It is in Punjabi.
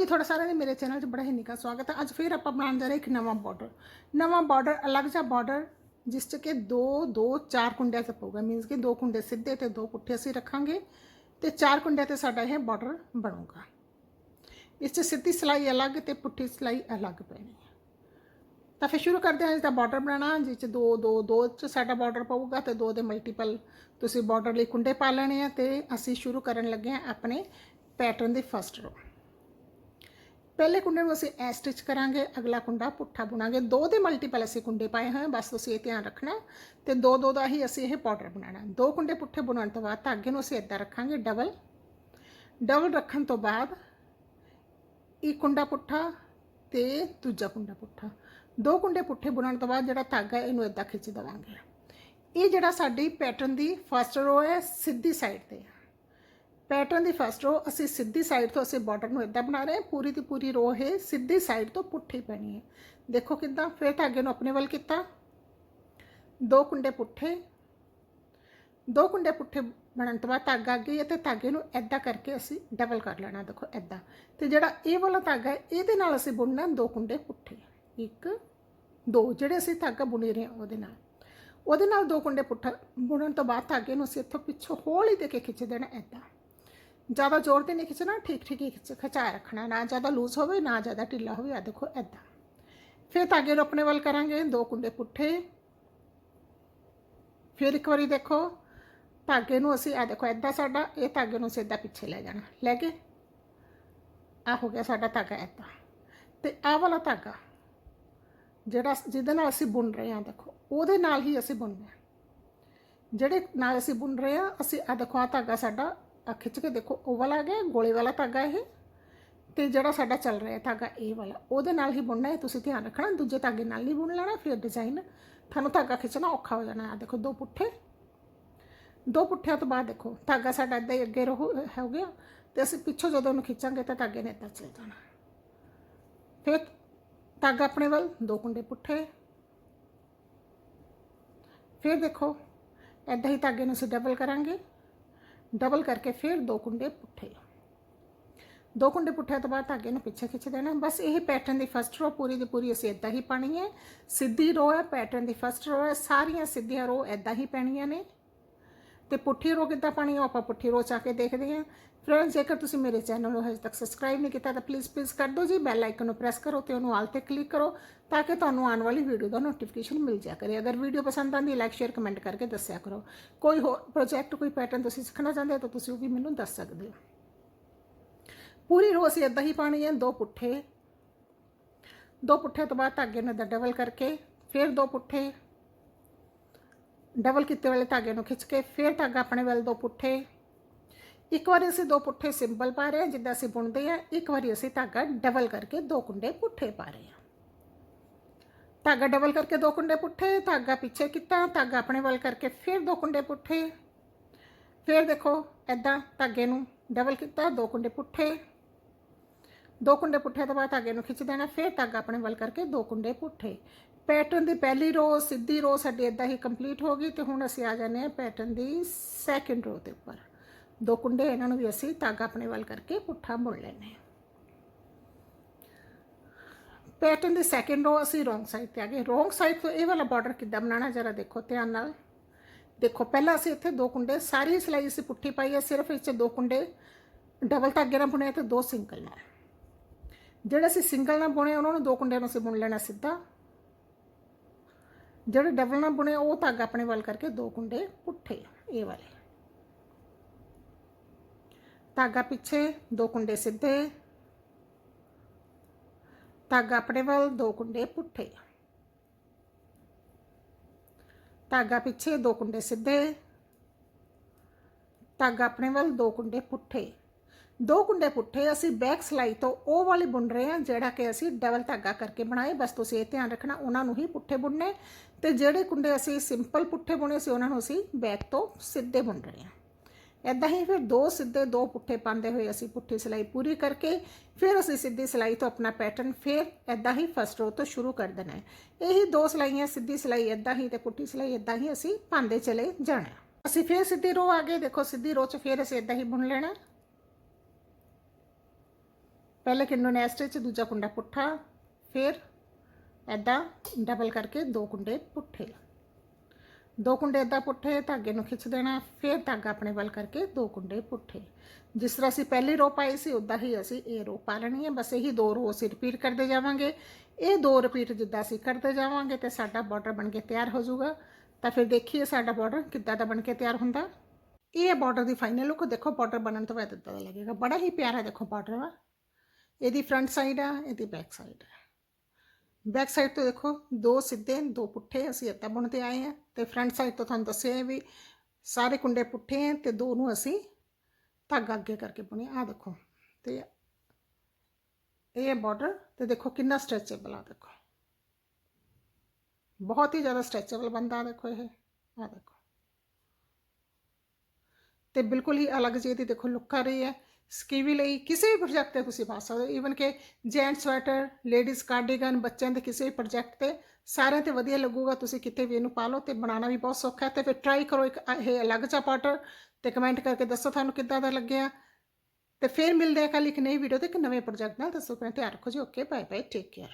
ਜੀ, ਤੁਹਾਡਾ ਸਾਰਿਆਂ ਦਾ ਮੇਰੇ ਚੈਨਲ 'ਚ ਬੜਾ ਹੀ ਨਿੱਘਾ ਸਵਾਗਤ ਹੈ। ਅੱਜ ਫਿਰ ਆਪਾਂ ਬਣਾਉਣ ਜਾ ਰਹੇ ਇੱਕ ਨਵਾਂ ਬਾਰਡਰ ਨਵਾਂ ਬਾਰਡਰ ਅਲੱਗ ਜਿਹਾ ਬਾਰਡਰ ਜਿਸ 'ਚ ਕਿ ਦੋ ਦੋ, ਚਾਰ ਕੁੰਡਿਆਂ ਤੇ ਪਊਗਾ। ਮੀਨਸ ਕਿ ਦੋ ਕੁੰਡੇ ਸਿੱਧੇ ਤੇ ਦੋ ਪੁੱਠੇ ਅਸੀਂ ਰੱਖਾਂਗੇ ਤੇ ਚਾਰ ਕੁੰਡਿਆਂ ਤੇ ਸਾਡਾ ਇਹ ਬਾਰਡਰ ਬਣੂਗਾ। ਇਸ 'ਚ ਸਿੱਧੀ ਸਿਲਾਈ ਅਲੱਗ ਤੇ ਪੁੱਠੀ ਸਿਲਾਈ ਅਲੱਗ ਪੈਣੀ ਹੈ। ਤਾਂ ਫਿਰ ਸ਼ੁਰੂ ਕਰਦੇ ਹਾਂ, ਇਸ ਦਾ ਬਾਰਡਰ ਬਣਾਉਣਾ, ਜਿਸ 'ਚ ਦੋ ਦੋ ਦੋ 'ਚ ਸਾਡਾ ਬਾਰਡਰ ਪਊਗਾ ਤੇ ਦੋ ਦੇ ਮਲਟੀਪਲ ਤੁਸੀਂ ਬਾਰਡਰ ਲਈ ਕੁੰਡੇ ਪਾ ਲੈਣੇ ਆ ਤੇ ਅਸੀਂ ਸ਼ੁਰੂ ਕਰਨ ਲੱਗੇ ਹਾਂ ਆਪਣੇ ਪੈਟਰਨ ਦੇ ਫਸਟ ਰੋ ਪਹਿਲੇ ਕੁੰਡੇ ਨੂੰ ਅਸੀਂ ਐ ਸਟਿਚ ਕਰਾਂਗੇ, ਅਗਲਾ ਕੁੰਡਾ ਪੁੱਠਾ ਬੁਣਾਂਗੇ। ਦੋ ਦੇ ਮਲਟੀਪਲ ਅਸੀਂ ਕੁੰਡੇ ਪਾਏ ਹੋਏ ਬਸ ਤੁਸੀਂ ਇਹ ਧਿਆਨ ਰੱਖਣਾ ਤੇ ਦੋ ਦੋ ਦਾ ਹੀ ਅਸੀਂ ਇਹ ਬਾਰਡਰ ਬਣਾਉਣਾ ਦੋ ਕੁੰਡੇ ਪੁੱਠੇ ਬੁਣਨ ਤੋਂ ਬਾਅਦ ਧਾਗੇ ਨੂੰ ਅਸੀਂ ਇਦਾਂ ਰੱਖਾਂਗੇ ਡਬਲ ਡਬਲ ਰੱਖਣ ਤੋਂ ਬਾਅਦ ਇੱਕ ਕੁੰਡਾ ਪੁੱਠਾ ਤੇ ਦੂਜਾ ਕੁੰਡਾ ਪੁੱਠਾ। ਦੋ ਕੁੰਡੇ ਪੁੱਠੇ ਬੁਣਨ ਤੋਂ ਬਾਅਦ ਜਿਹੜਾ ਧਾਗਾ ਇਹਨੂੰ ਇਦਾਂ ਖਿੱਚ ਦੇਵਾਂਗੇ। ਇਹ ਜਿਹੜਾ ਸਾਡੀ ਪੈਟਰਨ ਦੀ ਫਸਟ ਰੋ ਹੈ, ਸਿੱਧੀ ਸਾਈਡ ਤੇ ਹੈ। ਪੈਟਰਨ ਦੀ ਫਸਟ ਰੋ, ਅਸੀਂ ਸਿੱਧੀ ਸਾਈਡ ਤੋਂ ਅਸੀਂ ਬਾਰਡਰ ਨੂੰ ਇਦਾਂ ਬਣਾ ਰਹੇ ਹਾਂ, ਪੂਰੀ ਦੀ ਪੂਰੀ ਰੋ ਹੈ ਸਿੱਧੀ ਸਾਈਡ ਤੋਂ ਪੁੱਠੀ ਪੈਣੀ ਹੈ। ਦੇਖੋ ਕਿੱਦਾਂ, ਫਿਰ ਧਾਗੇ ਨੂੰ ਆਪਣੇ ਵੱਲ ਕੀਤਾ। ਦੋ ਕੁੰਡੇ ਪੁੱਠੇ। ਦੋ ਕੁੰਡੇ ਪੁੱਠੇ ਬਣਨ ਤੋਂ ਬਾਅਦ ਧਾਗਾ ਅੱਗੇ ਹੈ ਤੇ ਧਾਗੇ ਨੂੰ ਐਦਾਂ ਕਰਕੇ ਅਸੀਂ ਡਬਲ ਕਰ ਲੈਣਾ, ਦੇਖੋ ਐਦਾਂ ਤੇ ਜਿਹੜਾ ਇਹ ਵਾਲਾ ਧਾਗਾ ਹੈ, ਇਹਦੇ ਨਾਲ ਅਸੀਂ ਬੁਣਨਾ ਦੋ ਕੁੰਡੇ ਪੁੱਠੇ। ਇੱਕ, ਦੋ, ਜਿਹੜੇ ਅਸੀਂ ਧਾਗਾ ਬੁਣੇ ਰਹੇ ਹਾਂ ਉਹਦੇ ਨਾਲ। ਉਹਦੇ ਨਾਲ ਦੋ ਕੁੰਡੇ ਪੁੱਠਾ ਬੁਣਨ ਤੋਂ ਬਾਅਦ ਧਾਗੇ ਨੂੰ ਅਸੀਂ ਇੱਥੋਂ ਪਿੱਛੋਂ ਹੌਲੀ ਦੇ ਕੇ ਖਿੱਚ ਦੇਣਾ ਐਦਾਂ ਜ਼ਿਆਦਾ ਜ਼ੋਰ ਤੇ ਨਹੀਂ ਖਿੱਚਣਾ ਠੀਕ ਠੀਕ ਹੀ ਖਿੱਚ ਖਿਚਾ ਰੱਖਣਾ ਨਾ ਜ਼ਿਆਦਾ ਲੂਜ਼ ਹੋਵੇ ਨਾ ਜ਼ਿਆਦਾ ਢਿੱਲਾ ਹੋਵੇ ਆ ਦੇਖੋ ਐਦਾਂ ਫਿਰ ਧਾਗੇ ਨੂੰ ਆਪਣੇ ਵੱਲ ਕਰਾਂਗੇ ਦੋ ਕੁੰਡੇ ਪੁੱਠੇ ਫਿਰ ਇੱਕ ਵਾਰੀ ਦੇਖੋ ਧਾਗੇ ਨੂੰ ਅਸੀਂ ਆ ਦੇਖੋ ਐਦਾਂ ਸਾਡਾ ਇਹ ਧਾਗੇ ਨੂੰ ਸਿੱਧਾ ਪਿੱਛੇ ਲੈ ਜਾਣਾ ਲੈ ਕੇ ਆ ਹੋ ਗਿਆ ਸਾਡਾ ਧਾਗਾ ਐਦਾਂ ਤੇ ਆਹ ਵਾਲਾ ਧਾਗਾ ਜਿਹੜਾ ਜਿਹਦੇ ਨਾਲ ਅਸੀਂ ਬੁਣ ਰਹੇ ਹਾਂ ਦੇਖੋ ਉਹਦੇ ਨਾਲ ਹੀ ਅਸੀਂ ਬੁਣਨਾ ਹੈ। ਜਿਹੜੇ ਨਾਲ ਅਸੀਂ ਬੁਣ ਰਹੇ ਹਾਂ ਅਸੀਂ ਆ ਦੇਖੋ ਆ ਧਾਗਾ ਸਾਡਾ ਖਿੱਚ ਕੇ ਦੇਖੋ ਉਹ ਵਾਲਾ ਆ ਗਿਆ ਗੋਲੇ ਵਾਲਾ ਧਾਗਾ ਇਹ ਤੇ ਜਿਹੜਾ ਸਾਡਾ ਚੱਲ ਰਿਹਾ ਧਾਗਾ ਇਹ ਵਾਲਾ ਉਹਦੇ ਨਾਲ ਹੀ ਬੁਣਨਾ ਹੈ ਤੁਸੀਂ ਧਿਆਨ ਰੱਖਣਾ ਦੂਜੇ ਧਾਗੇ ਨਾਲ ਨਹੀਂ ਬੁਣ ਲੈਣਾ ਫਿਰ ਡਿਜ਼ਾਈਨ ਤੁਹਾਨੂੰ ਧਾਗਾ ਖਿੱਚਣਾ ਔਖਾ ਹੋ ਜਾਣਾ ਆ ਦੇਖੋ ਦੋ ਪੁੱਠੇ ਦੋ ਪੁੱਠਿਆਂ ਤੋਂ ਬਾਅਦ ਦੇਖੋ ਧਾਗਾ ਸਾਡਾ ਇੱਦਾਂ ਹੀ ਅੱਗੇ ਰਹੂ ਹੋ ਗਿਆ ਤੇ ਅਸੀਂ ਪਿੱਛੋਂ ਜਦੋਂ ਉਹਨੂੰ ਖਿੱਚਾਂਗੇ ਤਾਂ ਧਾਗੇ ਨੇ ਇੱਦਾਂ ਚੱਲ ਜਾਣਾ ਫਿਰ ਧਾਗਾ ਆਪਣੇ ਵੱਲ ਦੋ ਕੁੰਡੇ ਪੁੱਠੇ ਫਿਰ ਦੇਖੋ ਐਦਾਂ ਹੀ ਧਾਗੇ ਨੂੰ ਅਸੀਂ ਡਬਲ ਕਰਾਂਗੇ ਡਬਲ ਕਰਕੇ ਫਿਰ ਦੋ ਕੁੰਡੇ ਪੁੱਠੇ। ਦੋ ਕੁੰਡੇ ਪੁੱਠੇ ਤੋਂ ਬਾਅਦ ਧਾਗੇ ਨੂੰ ਪਿੱਛੇ ਖਿੱਚ ਦੇਣਾ। ਬਸ ਇਹ ਪੈਟਰਨ ਦੀ ਫਸਟ ਰੋ ਪੂਰੀ ਦੀ ਪੂਰੀ ਅਸੀਂ ਇਦਾਂ ਹੀ ਪਾਣੀ ਹੈ। ਸਿੱਧੀ ਰੋ ਹੈ ਪੈਟਰਨ ਦੀ ਫਸਟ ਰੋ ਹੈ। ਸਾਰੀਆਂ ਸਿੱਧੀਆਂ ਰੋ ਇਦਾਂ ਹੀ ਪੈਣੀਆਂ ਨੇ। ਤੇ ਪੁੱਠੀ ਰੋ ਕਿੱਦਾਂ ਪਾਣੀ ਹੈ ਉਹ ਆਪਾਂ ਪੁੱਠੀ ਰੋ ਚਾ ਕੇ ਦੇਖਦੇ ਹਾਂ। ਫਰੈਂਡਸ, ਜੇਕਰ ਤੁਸੀਂ ਮੇਰੇ ਚੈਨਲ ਨੂੰ ਹਜੇ ਤੱਕ ਸਬਸਕ੍ਰਾਈਬ ਨਹੀਂ ਕੀਤਾ ਤਾਂ ਪਲੀਜ਼ ਪਲੀਜ਼ ਕਰ ਦਿਓ ਜੀ। ਬੈਲ ਆਈਕਨ ਨੂੰ ਪ੍ਰੈਸ ਕਰੋ ਤੇ ਉਹਨੂੰ ਆਲ ਤੇ ਕਲਿੱਕ ਕਰੋ ਤਾਂ ਕਿ ਤੁਹਾਨੂੰ ਆਉਣ ਵਾਲੀ ਵੀਡੀਓ ਦਾ ਨੋਟੀਫਿਕੇਸ਼ਨ ਮਿਲ ਜਾ ਕਰੇ। ਅਗਰ ਵੀਡੀਓ ਪਸੰਦ ਆਂਦੀ ਲਾਈਕ ਸ਼ੇਅਰ ਕਮੈਂਟ ਕਰਕੇ ਦੱਸਿਆ ਕਰੋ। ਕੋਈ ਹੋਰ ਪ੍ਰੋਜੈਕਟ ਕੋਈ ਪੈਟਰਨ ਤੁਸੀਂ ਸਿੱਖਣਾ ਚਾਹੁੰਦੇ ਹੋ ਤਾਂ ਤੁਸੀਂ ਉਹ ਵੀ ਮੈਨੂੰ ਦੱਸ ਸਕਦੇ ਹੋ। ਪੂਰੀ ਰੋ ਅਸੀਂ ਇਦਾਂ ਹੀ ਪਾਣੀ ਹੈ, ਦੋ ਪੁੱਠੇ। ਦੋ ਪੁੱਠੇ ਤੋਂ ਬਾਅਦ ਧਾਗੇ ਨੂੰ ਡਬਲ ਕਰਕੇ, ਫਿਰ ਦੋ ਪੁੱਠੇ। ਡਬਲ ਕੀਤੇ ਵਾਲੇ ਧਾਗੇ ਨੂੰ ਖਿੱਚ ਕੇ ਫਿਰ ਧਾਗਾ ਆਪਣੇ ਵੱਲ ਦੋ ਪੁੱਠੇ। ਇੱਕ ਵਾਰੀ ਅਸੀਂ ਦੋ ਪੁੱਠੇ ਸਿੰਪਲ ਪਾ ਰਹੇ ਹਾਂ, ਜਿੱਦਾਂ ਅਸੀਂ ਬੁਣਦੇ ਆ ਇੱਕ ਵਾਰੀ ਅਸੀਂ ਧਾਗਾ ਡਬਲ ਕਰਕੇ ਦੋ ਕੁੰਡੇ ਪੁੱਠੇ ਪਾ ਰਹੇ ਹਾਂ। ਧਾਗਾ ਡਬਲ ਕਰਕੇ ਦੋ ਕੁੰਡੇ ਪੁੱਠੇ, ਧਾਗਾ ਪਿੱਛੇ ਕੀਤਾ, ਧਾਗਾ ਆਪਣੇ ਵੱਲ ਕਰਕੇ ਫਿਰ ਦੋ ਕੁੰਡੇ ਪੁੱਠੇ। ਫਿਰ ਦੇਖੋ ਐਦਾਂ ਧਾਗੇ ਨੂੰ ਡਬਲ ਕੀਤਾ, ਦੋ ਕੁੰਡੇ ਪੁੱਠੇ। ਦੋ ਕੁੰਡੇ ਪੁੱਠੇ ਤੋਂ ਬਾਅਦ ਧਾਗੇ ਨੂੰ ਖਿੱਚ ਦੇਣਾ, ਫਿਰ ਧਾਗਾ ਆਪਣੇ ਵੱਲ ਕਰਕੇ ਦੋ ਕੁੰਡੇ ਪੁੱਠੇ। ਪੈਟਰਨ ਦੀ ਪਹਿਲੀ ਰੋ ਸਿੱਧੀ ਰੋ ਸਾਡੀ ਇਦਾਂ ਹੀ ਕੰਪਲੀਟ ਹੋ ਗਈ ਤੇ ਹੁਣ ਅਸੀਂ ਆ ਜਾਂਦੇ ਹਾਂ ਪੈਟਰਨ ਦੀ ਸੈਕਿੰਡ ਰੋ ਦੇ ਉੱਪਰ। ਦੋ ਕੁੰਡੇ ਇਹਨਾਂ ਨੂੰ ਵੀ ਅਸੀਂ ਧਾਗਾ ਆਪਣੇ ਵੱਲ ਕਰਕੇ ਪੁੱਠਾ ਬੁਣ ਲੈਣੇ ਪੈਟਰਨ ਦੀ ਸੈਕਿੰਡ ਰੋ ਅਸੀਂ ਰੋਂਗ ਸਾਈਡ ਤੇ ਆ ਗਏ। ਰੋਂਗ ਸਾਈਡ ਤੋਂ ਇਹ ਵਾਲਾ ਬਾਰਡਰ ਕਿੱਦਾਂ ਬਣਾਉਣਾ ਜਰਾ ਦੇਖੋ ਧਿਆਨ ਨਾਲ। ਦੇਖੋ, ਪਹਿਲਾਂ ਅਸੀਂ ਇੱਥੇ ਦੋ ਕੁੰਡੇ, ਸਾਰੀ ਸਿਲਾਈ ਅਸੀਂ ਪੁੱਠੀ ਪਾਈ ਹੈ, ਸਿਰਫ ਇਸ 'ਚ ਦੋ ਕੁੰਡੇ ਡਬਲ ਧਾਗੇ ਨਾਲ ਬੁਣੇ ਤੇ ਦੋ ਸਿੰਗਲ ਨਾਲ। ਜਿਹੜੇ ਅਸੀਂ ਸਿੰਗਲ ਨਾਲ ਬੁਣੇ, ਉਹਨਾਂ ਨੂੰ ਦੋ ਕੁੰਡਿਆਂ ਨੂੰ ਅਸੀਂ ਬੁਣ ਲੈਣਾ ਸਿੱਧਾ। ਜਿਹੜੇ ਡਬਲ ਨਾਲ ਬੁਣੇ, ਉਹ ਧਾਗਾ ਆਪਣੇ ਵੱਲ ਕਰਕੇ ਦੋ ਕੁੰਡੇ ਪੁੱਠੇ, ਇਹ ਵਾਲੇ। ਧਾਗਾ ਪਿੱਛੇ, ਦੋ ਕੁੰਡੇ ਸਿੱਧੇ। ਧਾਗਾ ਆਪਣੇ ਵੱਲ, ਦੋ ਕੁੰਡੇ ਪੁੱਠੇ। ਧਾਗਾ ਪਿੱਛੇ, ਦੋ ਕੁੰਡੇ ਸਿੱਧੇ। ਧਾਗਾ ਆਪਣੇ ਵੱਲ, ਦੋ ਕੁੰਡੇ ਪੁੱਠੇ। ਦੋ ਕੁੰਡੇ ਪੁੱਠੇ ਅਸੀਂ ਬੈਕ ਸਲਾਈ ਤੋਂ ਉਹ ਵਾਲੀ ਬੁਣ ਰਹੇ ਹਾਂ ਜਿਹੜਾ ਕਿ ਅਸੀਂ ਡਬਲ ਧਾਗਾ ਕਰਕੇ ਬਣਾਏ। ਬਸ ਤੁਸੀਂ ਇਹ ਧਿਆਨ ਰੱਖਣਾ, ਉਹਨਾਂ ਨੂੰ ਹੀ ਪੁੱਠੇ ਬੁਣਨੇ। ਤੇ ਜਿਹੜੇ ਕੁੰਡੇ ਅਸੀਂ ਸਿੰਪਲ ਪੁੱਠੇ ਬੁਣੇ ਸੀ, ਉਹਨਾਂ ਨੂੰ ਅਸੀਂ ਬੈਕ ਤੋਂ ਸਿੱਧੇ ਬੁਣ ਰਹੇ ਹਾਂ ਇਦਾਂ ਹੀ ਫਿਰ ਦੋ ਸਿੱਧੇ, ਦੋ ਪੁੱਠੇ ਪਾਉਂਦੇ ਹੋਏ ਅਸੀਂ ਪੁੱਠੀ ਸਿਲਾਈ ਪੂਰੀ ਕਰਕੇ, ਫਿਰ ਅਸੀਂ ਸਿੱਧੀ ਸਿਲਾਈ ਤੋਂ ਆਪਣਾ ਪੈਟਰਨ ਫਿਰ ਇਦਾਂ ਹੀ ਫਸਟ ਰੋ ਤੋਂ ਸ਼ੁਰੂ ਕਰ ਦੇਣਾ ਹੈ। ਇਹੀ ਦੋ ਸਿਲਾਈਆਂ, ਸਿੱਧੀ ਸਿਲਾਈ ਇਦਾਂ ਹੀ ਤੇ ਪੁੱਠੀ ਸਿਲਾਈ ਇਦਾਂ ਹੀ ਅਸੀਂ ਪਾਉਂਦੇ ਚਲੇ ਜਾਣਾ ਅਸੀਂ ਫਿਰ ਸਿੱਧੀ ਰੋ ਆ ਗਏ, ਦੇਖੋ ਸਿੱਧੀ ਰੋ 'ਚ ਫਿਰ ਅਸੀਂ ਇਦਾਂ ਹੀ ਬੁਣ ਲੈਣਾ ਪਹਿਲੇ ਕਿੰਨੋ ਨੇ ਸਟਿਚ ਦੂਜਾ ਕੁੰਡਾ ਪੁੱਠਾ, ਫਿਰ ਐਦਾਂ ਡਬਲ ਕਰਕੇ ਦੋ ਕੁੰਡੇ ਪੁੱਠੇ। ਦੋ ਕੁੰਡੇ ਇਦਾਂ ਪੁੱਠੇ, ਧਾਗੇ ਨੂੰ ਖਿੱਚ ਦੇਣਾ, ਫਿਰ ਧਾਗਾ ਆਪਣੇ ਵੱਲ ਕਰਕੇ ਦੋ ਕੁੰਡੇ ਪੁੱਠੇ। ਜਿਸ ਤਰ੍ਹਾਂ ਅਸੀਂ ਪਹਿਲੀ ਰੋ ਪਾਈ ਸੀ ਉਦਾਂ ਹੀ ਅਸੀਂ ਇਹ ਰੋ ਪਾ ਲੈਣੀ ਹੈ। ਬਸ ਇਹੀ ਦੋ ਰੋ ਅਸੀਂ ਰਿਪੀਟ ਕਰਦੇ ਜਾਵਾਂਗੇ। ਇਹ ਦੋ ਰਿਪੀਟ ਜਿੱਦਾਂ ਅਸੀਂ ਕਰਦੇ ਜਾਵਾਂਗੇ ਤੇ ਸਾਡਾ ਬਾਰਡਰ ਬਣ ਕੇ ਤਿਆਰ ਹੋ ਜਾਊਗਾ। ਤਾਂ ਫਿਰ ਦੇਖੀਏ ਸਾਡਾ ਬਾਰਡਰ ਕਿੱਦਾਂ ਦਾ ਬਣ ਕੇ ਤਿਆਰ ਹੁੰਦਾ। ਇਹ ਬਾਰਡਰ ਦੀ ਫਾਈਨਲ ਲੁੱਕ ਦੇਖੋ ਬਾਰਡਰ ਬਣਨ ਤੋਂ ਬਾਅਦ ਇਦਾਂ ਦਾ ਲੱਗੇਗਾ। ਬੜਾ ਹੀ ਪਿਆਰਾ ਦੇਖੋ ਬਾਰਡਰ ਵਾ। ਇਹਦੀ ਫਰੰਟ ਸਾਈਡ ਆ, ਇਹਦੀ ਬੈਕ ਸਾਈਡ ਆ। ਬੈਕ ਸਾਈਡ ਤੋਂ ਦੇਖੋ, ਦੋ ਸਿੱਧੇ, ਦੋ ਪੁੱਠੇ, ਅਸੀਂ ਇੱਦਾਂ ਬੁਣਦੇ ਆਏ ਆ ਤੇ ਫਰੰਟ ਸਾਈਡ ਤੋਂ ਤੁਹਾਨੂੰ ਦੱਸਿਆ ਹੈ ਵੀ ਸਾਰੇ ਕੁੰਡੇ ਪੁੱਠੇ ਆ ਤੇ ਦੋ ਨੂੰ ਅਸੀਂ ਧਾਗਾ ਅੱਗੇ ਕਰਕੇ ਬੁਣੇ। ਆ ਦੇਖੋ, ਤੇ ਇਹ ਬਾਰਡਰ ਤੇ ਦੇਖੋ ਕਿੰਨਾ ਸਟ੍ਰੈਚੇਬਲ ਆ, ਦੇਖੋ। ਬਹੁਤ ਹੀ ਜ਼ਿਆਦਾ ਸਟ੍ਰੈਚੇਬਲ ਬੰਦਾ ਦੇਖੋ ਇਹ। ਆ ਦੇਖੋ। ਤੇ ਬਿਲਕੁਲ ਹੀ ਅਲੱਗ ਜਿਹੀ ਦੀ ਦੇਖੋ ਲੁੱਕ ਆ ਰਹੀ ਹੈ। ਸਕੀਵੀ ਲਈ ਕਿਸੇ ਵੀ ਪ੍ਰੋਜੈਕਟ ਤੇ ਤੁਸੀਂ ਪਾ ਸਕਦੇ ਹੋ। ਈਵਨ ਕਿ ਜੈਂਟ ਸਵੈਟਰ, ਲੇਡੀਜ਼ ਕਾਰਡੀਗਨ, ਬੱਚਿਆਂ ਦੇ ਕਿਸੇ ਵੀ ਪ੍ਰੋਜੈਕਟ ਤੇ ਸਾਰਿਆਂ ਤੇ ਵਧੀਆ ਲੱਗੂਗਾ। ਤੁਸੀਂ ਕਿਤੇ ਵੀ ਇਹਨੂੰ ਪਾ ਲਓ ਤੇ ਬਣਾਉਣਾ ਵੀ ਬਹੁਤ ਸੌਖਾ ਹੈ। ਤੇ ਫਿਰ ਟਰਾਈ ਕਰੋ ਇੱਕ ਇਹ ਅਲੱਗ ਜਿਹਾ ਪਾਟਰ ਤੇ ਕਮੈਂਟ ਕਰਕੇ ਦੱਸੋ ਤੁਹਾਨੂੰ ਕਿੱਦਾਂ ਦਾ ਲੱਗਿਆ। ਤੇ ਫਿਰ ਮਿਲਦੇ ਆ ਕੱਲ ਇੱਕ ਨਈ ਵੀਡੀਓ ਤੇ ਇੱਕ ਨਵੇਂ ਪ੍ਰੋਜੈਕਟ ਨਾਲ। ਦੱਸੋ ਪਹਿਲਾਂ ਧਿਆਨ ਰੱਖੋ ਜੀ। Okay bye bye take care